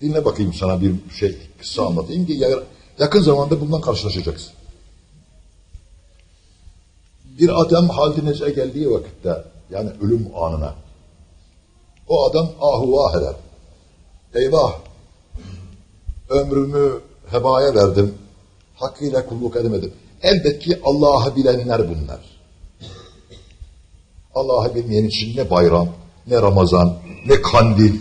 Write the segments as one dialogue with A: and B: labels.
A: Dinle bakayım sana bir şey kısa anlatayım ki ya- yakın zamanda bundan karşılaşacaksın. Bir adam haline geldiği vakitte yani ölüm anına o adam ahu vah eder. Eyvah ömrümü hebaya verdim. Hakkıyla kulluk edemedim. Elbet ki Allah'ı bilenler bunlar. Allah'ı bilmeyen için ne bayram, ne Ramazan, ne kandil,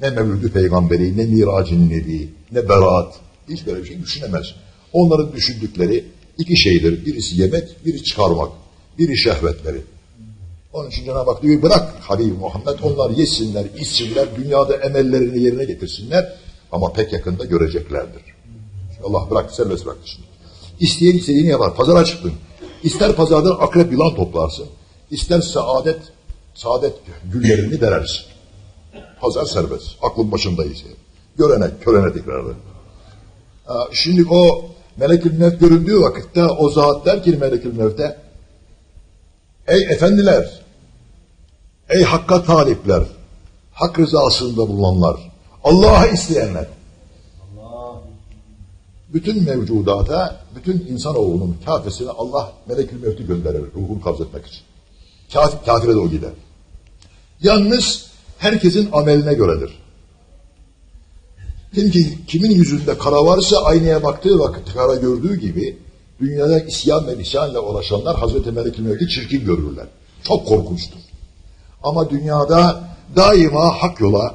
A: ne Mevlüdü Peygamberi, ne Miracın Nebi, ne Berat. Hiç böyle bir şey düşünemez. Onların düşündükleri iki şeydir. Birisi yemek, biri çıkarmak. Biri şehvetleri. Onun için Cenab-ı Hak diyor bırak Habibi Muhammed onlar yesinler, içsinler, dünyada emellerini yerine getirsinler ama pek yakında göreceklerdir. Allah bırak, serbest bıraktı şimdi. İsteyen istediğini yapar. Pazara çıktın. İster pazardan akrep yılan toplarsın, ister saadet, saadet güllerini derersin. Pazar serbest. Aklın başındayız. Görene, körene tekrarlı. Ha, Şimdi o Melekül Mevt göründüğü vakitte o zat der ki Melekül Mevt'e Ey efendiler, ey hakka talipler, hak rızasında bulunanlar, Allah'ı isteyenler. Bütün mevcudata, bütün insanoğlunun kafesine Allah melekül mevti gönderir ruhunu kabzetmek için. Kafir, kafire de o gider. Yalnız herkesin ameline göredir. Kim ki, kimin yüzünde kara varsa aynaya baktığı vakit kara gördüğü gibi dünyada isyan ve isyanla uğraşanlar Hazreti Melekül Mevt'i çirkin görürler. Çok korkunçtur. Ama dünyada daima hak yola,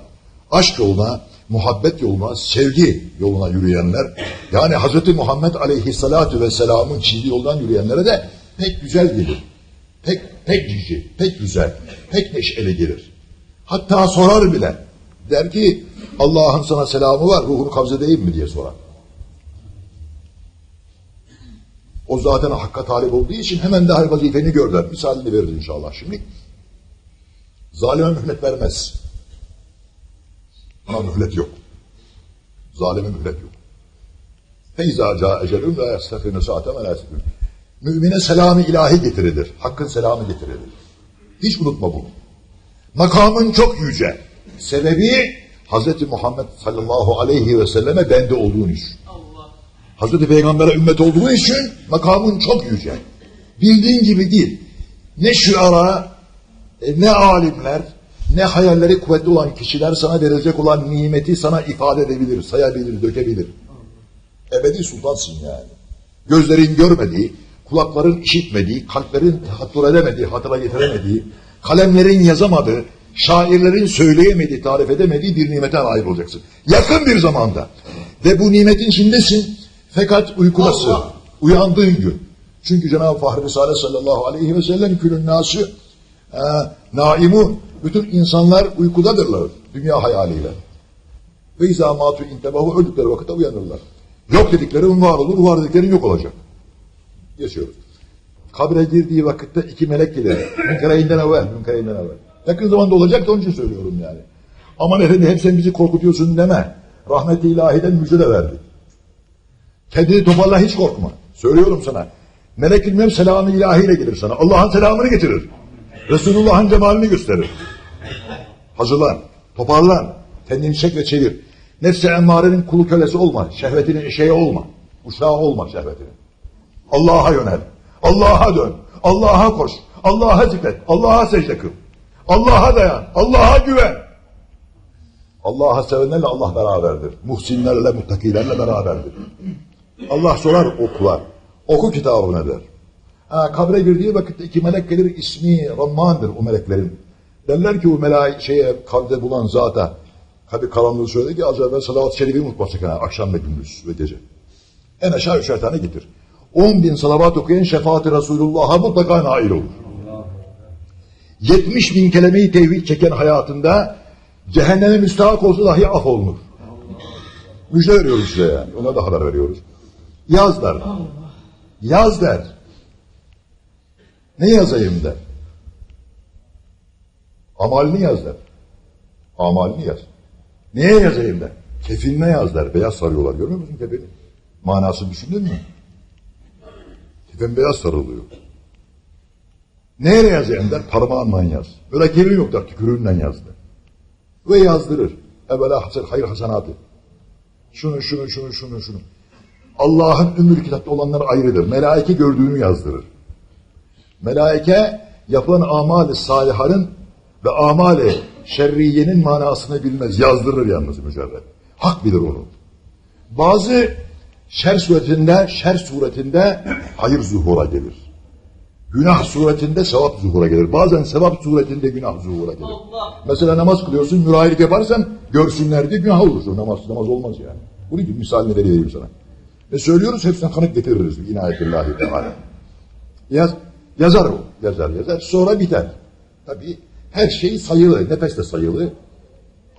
A: aşk yoluna, muhabbet yoluna, sevgi yoluna yürüyenler, yani Hazreti Muhammed Aleyhisselatü Vesselam'ın çizdiği yoldan yürüyenlere de pek güzel gelir. Pek, pek cici, pek güzel, pek neşeli gelir. Hatta sorar bile. Der ki Allah'ın sana selamı var, ruhunu kabzedeyim mi diye sorar. O zaten hakka talip olduğu için hemen daha vazifeni görler. Misalini verir inşallah şimdi. Zalime mühlet vermez. Ona mühlet yok. Zalime mühlet yok. Feyza ca ecelun la la yastafinu. Mümine selamı ilahi getirilir. Hakkın selamı getirilir. Hiç unutma bunu. Makamın çok yüce. Sebebi Hz. Muhammed sallallahu aleyhi ve selleme bende olduğun için. Hazreti Peygamber'e ümmet olduğu için makamın çok yüce. Bildiğin gibi değil. Ne şuara, e, ne alimler, ne hayalleri kuvvetli olan kişiler sana verecek olan nimeti sana ifade edebilir, sayabilir, dökebilir. Ebedi sultansın yani. Gözlerin görmediği, kulakların işitmediği, kalplerin tahattür edemediği, hatıra getiremediği, kalemlerin yazamadığı, şairlerin söyleyemediği, tarif edemediği bir nimete nail olacaksın. Yakın bir zamanda. Ve bu nimetin içindesin. Fakat uykudasın. Uyandığın gün. Çünkü Cenab-ı Fahri Risale sallallahu aleyhi ve sellem külün nası e, naimun. Bütün insanlar uykudadırlar. Dünya hayaliyle. Ve izâ mâtu intebahu öldükleri vakitte uyanırlar. Yok dediklerin var olur, var dediklerin yok olacak. Yaşıyoruz. Kabre girdiği vakitte iki melek gelir. Münkereyinden evvel, münkereyinden evvel. Yakın zamanda olacak da onun için söylüyorum yani. Aman efendi hep sen bizi korkutuyorsun deme. Rahmet-i ilahiden müjde de verdik. Kendini toparla hiç korkma. Söylüyorum sana. Melek-ül Mevt selamı ilahiyle gelir sana. Allah'ın selamını getirir. Resulullah'ın cemalini gösterir. Hazırlan. Toparlan. Kendini çek ve çevir. Nefsi emmarenin kulu kölesi olma. Şehvetinin eşeği olma. Uşağı olma şehvetinin. Allah'a yönel. Allah'a dön. Allah'a koş. Allah'a zikret. Allah'a secde kıl. Allah'a dayan. Allah'a güven. Allah'a sevenlerle Allah beraberdir. Muhsinlerle, muttakilerle beraberdir. Allah sorar okular. Oku kitabını der. Ha, kabre girdiği vakitte iki melek gelir ismi Rahman'dır o meleklerin. Derler ki o melaik şeye kabre bulan zata Tabi karanlığı söyledi ki az evvel salavat-ı şerifi unutma sakın akşam ve gündüz ve gece. En aşağı üçer tane getir. On bin salavat okuyan şefaati Resulullah'a mutlaka nail olur. 70 bin kelimeyi tevhid çeken hayatında cehenneme müstahak olsa dahi af olunur. Müjde veriyoruz size yani. Ona da haber veriyoruz. Yaz der. Yaz der. Ne yazayım der. Amalini yaz der. Amalini yaz. Neye yazayım der. Kefinine yaz der. Beyaz sarıyorlar. Görüyor musun kefeni? Manasını düşündün mü? Kefen beyaz sarılıyor. Nereye yazayım der. Parmağınla yaz. Böyle kelin yok der. Tükürüğünle yaz der. Ve yazdırır. Evvela hasır, hayır hasenatı. Şunu, şunu, şunu, şunu, şunu. Allah'ın ümmül kitapta olanlar ayrıdır. Melaike gördüğünü yazdırır. Melaike yapılan amali salihanın ve amali şerriyenin manasını bilmez. Yazdırır yalnız mücerred. Hak bilir onu. Bazı şer suretinde, şer suretinde hayır zuhura gelir. Günah suretinde sevap zuhura gelir. Bazen sevap suretinde günah zuhura gelir. Mesela namaz kılıyorsun, mürahilik yaparsan görsünler diye günah olur. Namaz, namaz olmaz yani. Bunun gibi misalini vereyim sana. Ve söylüyoruz hepsine kanıt getiririz. İnayetillahi Teala. Yaz, yazar o. Yazar yazar. Sonra biter. Tabii her şey sayılı. Nefes de sayılı.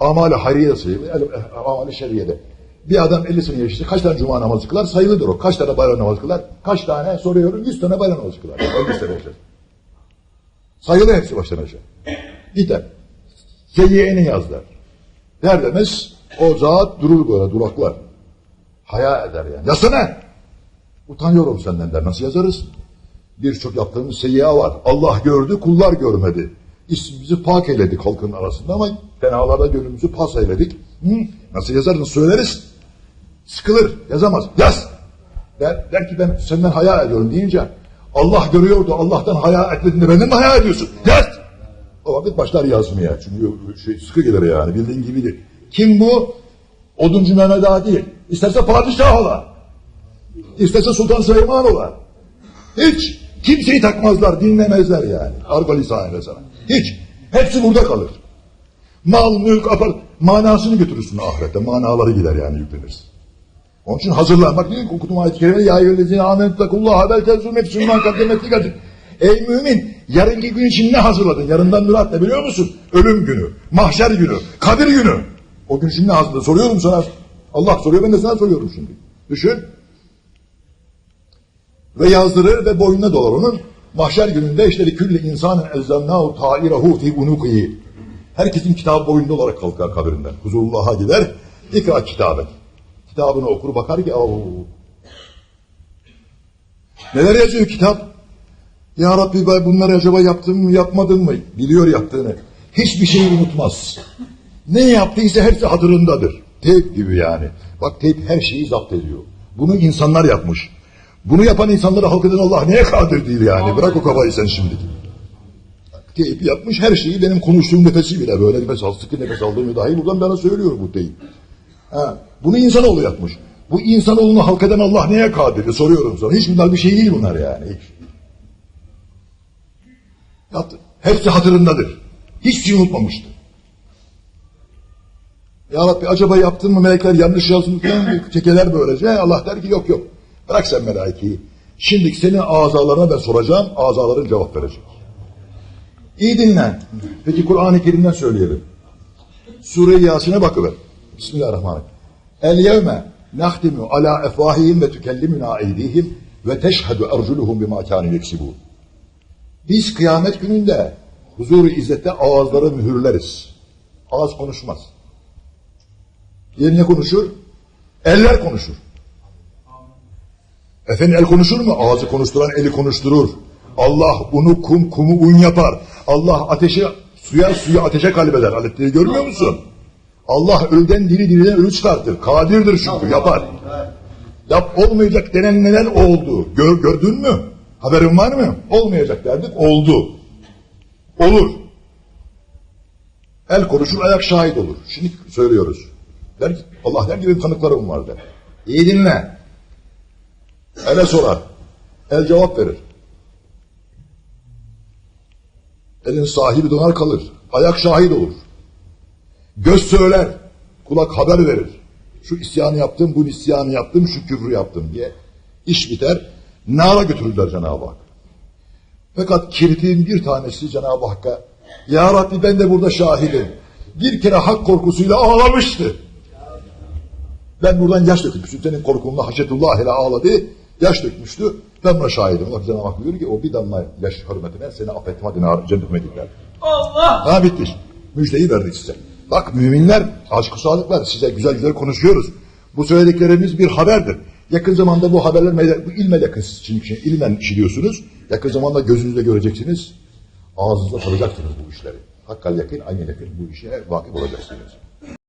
A: Amali hariye de sayılı. Amali şerriye de. Bir adam 50 sene yaşlı. Kaç tane cuma namazı kılar? Sayılıdır o. Kaç tane bayram namazı kılar? Kaç tane? Soruyorum. 100 tane bayram namazı kılar. 50 sene yaşlı. Sayılı hepsi baştan aşağı. Biter. Seyyiyeni yazlar. Der demez o zat durur böyle duraklar. Haya eder yani. Yazsana. Utanıyorum senden der. Nasıl yazarız? Birçok yaptığımız seyyiye var. Allah gördü, kullar görmedi. İsmimizi pak eyledik halkın arasında ama fenalarda gönlümüzü pas eyledik. Hı? Nasıl yazarız, söyleriz. Sıkılır, yazamaz. Yaz! Der, der ki ben senden haya ediyorum deyince Allah görüyordu, Allah'tan haya etmediğinde benden mi haya ediyorsun? Yaz! O vakit başlar yazmaya. Çünkü şey, sıkı gelir yani, bildiğin gibidir. Kim bu? Oduncu Mehmet Ağa değil. İsterse padişah ola. İsterse Sultan Süleyman ola. Hiç. Kimseyi takmazlar, dinlemezler yani. Argo lisanıyla sana. Hiç. Hepsi burada kalır. Mal, mülk, apar, manasını götürürsün ahirette. Manaları gider yani yüklenirsin. Onun için hazırlanmak değil ki okudum ayet-i kerime ya eyyühellezine amenettakullaha bel tezum nefsün man kaddemet likadir. Ey mümin yarınki gün için ne hazırladın? Yarından mürat ne biliyor musun? Ölüm günü, mahşer günü, kadir günü. O gün için ne hazırladın? Soruyorum sana. Allah soruyor ben de sana soruyorum şimdi. Düşün. Ve yazdırır ve boynuna dolar onun. Mahşer gününde işte külli insanın ezzannâhu ta'irahu fi unukihi. Herkesin kitabı boynunda olarak kalkar kabirinden. Huzurullah'a gider. İkra kitabet. Kitabını okur bakar ki "Au." Neler yazıyor kitap? Ya Rabbi ben bunları acaba yaptım mı yapmadım mı? Biliyor yaptığını. Hiçbir şeyi unutmaz. Ne yaptıysa hepsi hatırındadır. Teyp gibi yani. Bak teyp her şeyi zapt ediyor. Bunu insanlar yapmış. Bunu yapan insanları halk eden Allah neye kadir değil yani. Bırak o kafayı sen şimdi. Teyp yapmış her şeyi benim konuştuğum nefesi bile böyle nefes al, sıkı nefes aldığımı dahi buradan bana söylüyor bu teyp. Ha, bunu insanoğlu yapmış. Bu insanoğlunu halk eden Allah neye kadir? Soruyorum sana. Hiç bunlar bir şey değil bunlar yani. Yaptı. Hepsi hatırındadır. Hiçbir şey unutmamıştı. Ya Rabbi acaba yaptın mı melekler yanlış yazmış falan çekeler böylece. Allah der ki yok yok. Bırak sen melaikeyi. Şimdi senin azalarına ben soracağım. Azaların cevap verecek. İyi dinle. Peki Kur'an-ı Kerim'den söyleyelim. Sure-i Yasin'e bakıver. Bismillahirrahmanirrahim. El yevme nahtimu ala efvahihim ve tükellimuna eydihim ve teşhedü erculuhum bima kânu yeksibûn. Biz kıyamet gününde huzur-u izzette ağızları mühürleriz. Ağız konuşmaz. Yerine konuşur? Eller konuşur. Efendim el konuşur mu? Ağzı konuşturan eli konuşturur. Allah unu kum, kumu un yapar. Allah ateşi suya, suyu ateşe kalbeder. Aletleri görmüyor musun? Allah ölden diri diriden ölü çıkartır. Kadirdir çünkü yapar. Yap olmayacak denen neler oldu? Gör, gördün mü? Haberin var mı? Olmayacak derdik. Oldu. Olur. El konuşur, ayak şahit olur. Şimdi söylüyoruz. Der ki, Allah der benim tanıklarım var der. İyi dinle. Ele sorar. El cevap verir. Elin sahibi donar kalır. Ayak şahit olur. Göz söyler. Kulak haber verir. Şu isyanı yaptım, bu isyanı yaptım, şu küfrü yaptım diye. İş biter. Nara götürürler Cenab-ı Hak. Fakat kirpiğin bir tanesi Cenab-ı Hakk'a Ya Rabbi ben de burada şahidim. Bir kere hak korkusuyla ağlamıştı. Ben buradan yaş dökmüştüm. Senin korkunla haşetullah ile ağladı. Yaş dökmüştü. Ben buna şahidim. Allah Cenab-ı Hak buyuruyor ki o bir damla yaş hürmetine seni affettim hadi nar cennetime gittiler.
B: Allah!
A: Ha bitti. Müjdeyi verdik size. Bak müminler, aşk-ı sadıklar size güzel güzel konuşuyoruz. Bu söylediklerimiz bir haberdir. Yakın zamanda bu haberler bu ilme yakın için ilmen işliyorsunuz. Yakın zamanda gözünüzle göreceksiniz. Ağzınızda tadacaksınız bu işleri. Hakkal yakın, aynı yakın bu işe vakıf olacaksınız.